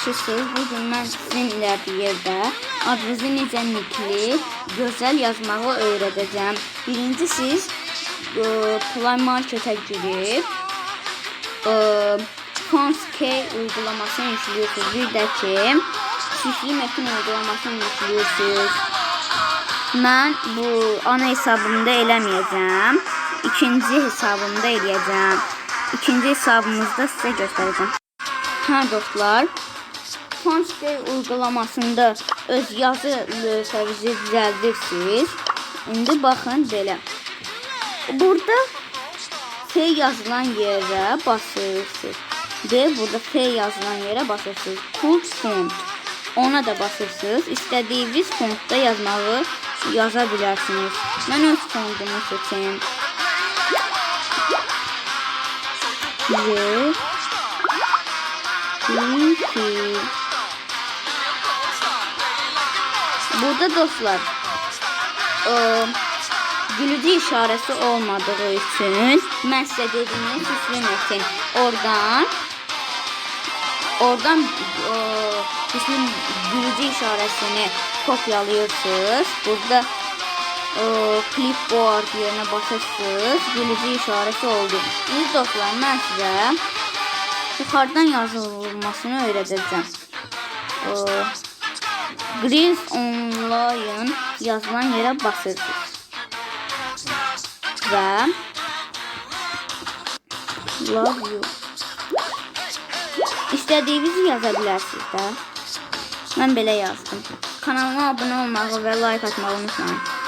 Şısız, bugün mən sizinlə bir yerdə adınızı necə nikli, gözəl yazmağı öyrədəcəm. Birinci siz e, Play Marketə girib e, Fonskey uygulamasını yüklüyorsunuz. Bir də ki, Çiftli Metin uygulamasını yüklüyorsunuz. Mən bu ana hesabımda eləməyəcəm. İkinci hesabımda eləyəcəm. İkinci hesabımızda sizə göstərəcəm. Hə dostlar, Fonspay uygulamasında öz yazı lövhənizi düzəldirsiniz. İndi baxın belə. Burada F yazılan yerə basırsınız. Və burada F yazılan yerə basırsınız. Cool font. Ona da basırsınız. İstədiyiniz fontda yazmağı yaza bilərsiniz. Mən öz fontumu seçeyim. Ve Peki. Burada dostlar e, gülücü işarəsi olmadığı üçün mən sizə dediyimi süslü metin oradan oradan e, süslü gülücü işarəsini kopyalıyorsunuz. Burada e, clipboard yerine basırsınız. Gülücü işarəsi oldu. İndi dostlar mən sizə yuxarıdan yazılmasını öyrədəcəm. E, Greens Online yazılan yerə basırsınız. Və Love you. İstədiyinizi yaza bilərsiniz də. Mən belə yazdım. Kanalıma abunə olmağı və like atmağı unutmayın.